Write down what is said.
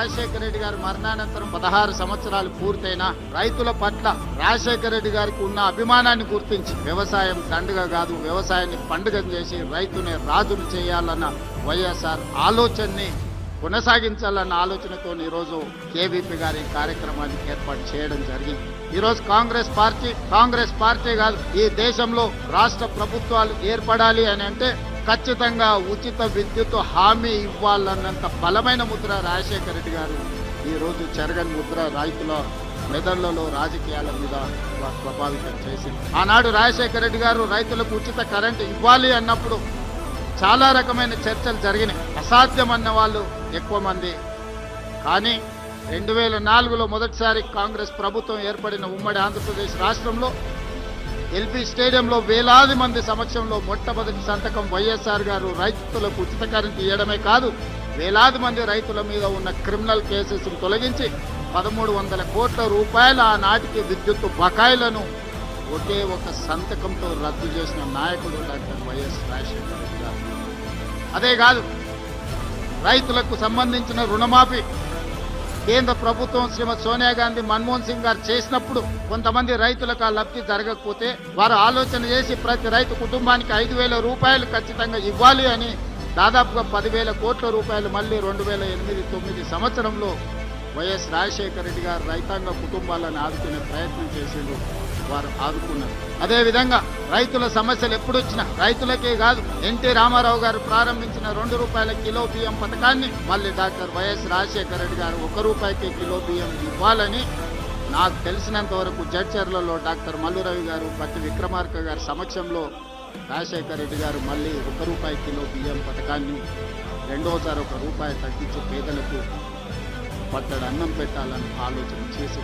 రాజశేఖర రెడ్డి గారి మరణానంతరం పదహారు సంవత్సరాలు పూర్తయిన రైతుల పట్ల రాజశేఖర రెడ్డి గారికి ఉన్న అభిమానాన్ని గుర్తించి వ్యవసాయం దండుగ కాదు వ్యవసాయాన్ని పండుగ చేసి రైతునే రాజును చేయాలన్న వైఎస్ఆర్ ఆలోచనని కొనసాగించాలన్న ఆలోచనతో ఈరోజు కేవీపీ గారి కార్యక్రమాన్ని ఏర్పాటు చేయడం జరిగింది. ఈరోజు కాంగ్రెస్ పార్టీ కాంగ్రెస్ పార్టీ కాదు ఈ దేశంలో రాష్ట్ర ప్రభుత్వాలు ఏర్పడాలి అని అంటే ఖచ్చితంగా ఉచిత విద్యుత్ హామీ ఇవ్వాలన్నంత బలమైన ముద్ర రాజశేఖర రెడ్డి గారు ఈరోజు చెరగని ముద్ర రైతుల మెదళ్ళలో రాజకీయాల మీద ప్రభావితం చేసింది. ఆనాడు రాజశేఖర రెడ్డి గారు రైతులకు ఉచిత కరెంటు ఇవ్వాలి అన్నప్పుడు చాలా రకమైన చర్చలు జరిగినాయి. అసాధ్యం అన్న వాళ్ళు ఎక్కువ మంది. కానీ రెండు వేల నాలుగులో మొదటిసారి కాంగ్రెస్ ప్రభుత్వం ఏర్పడిన ఉమ్మడి ఆంధ్రప్రదేశ్ రాష్ట్రంలో ఎల్పీ స్టేడియంలో వేలాది మంది సమక్షంలో మొట్టమొదటి సంతకం వైఎస్ఆర్ గారు రైతులకు ఉచిత కరెంట్ ఇవ్వడమే కాదు వేలాది మంది రైతుల మీద ఉన్న క్రిమినల్ కేసెస్ను తొలగించి పదమూడు వందల కోట్ల రూపాయల ఆనాటికి విద్యుత్ బకాయిలను ఒకే ఒక సంతకంతో రద్దు చేసిన నాయకుడు డాక్టర్ వైఎస్ రాజశేఖర రెడ్డి గారు. అదే కాదు రైతులకు సంబంధించిన రుణమాఫీ కేంద్ర ప్రభుత్వం శ్రీమతి సోనియా గాంధీ మన్మోహన్ సింగ్ గారు చేసినప్పుడు కొంతమంది రైతులకు ఆ లబ్ధి జరగకపోతే వారు ఆలోచన చేసి ప్రతి రైతు కుటుంబానికి ఐదు వేల రూపాయలు ఖచ్చితంగా ఇవ్వాలి అని దాదాపుగా పదివేల కోట్ల రూపాయలు మళ్ళీ రెండు వేల ఎనిమిది తొమ్మిది సంవత్సరంలో వైఎస్ రాజశేఖర రెడ్డి గారు రైతాంగ కుటుంబాలను ఆదుకునే ప్రయత్నం చేసిండు వారు ఆదుకున్నారు. అదేవిధంగా రైతుల సమస్యలు ఎప్పుడొచ్చినా రైతులకే కాదు ఎన్టీ రామారావు గారు ప్రారంభించిన రెండు రూపాయల కిలో బియ్యం పథకాన్ని మళ్ళీ డాక్టర్ వైఎస్ రాజశేఖర రెడ్డి గారు ఒక రూపాయికి కిలో బియ్యం ఇవ్వాలని నాకు తెలిసినంత వరకు జడ్చర్లలో డాక్టర్ మల్లురవి గారు పట్టి విక్రమార్క గారి సమక్షంలో రాజశేఖర రెడ్డి గారు మళ్ళీ ఒక రూపాయి కిలో బియ్యం పథకాన్ని రెండోసారి ఒక రూపాయి తగ్గించి పేదలకు పట్టడు అన్నం పెట్టాలని ఆలోచన చేసి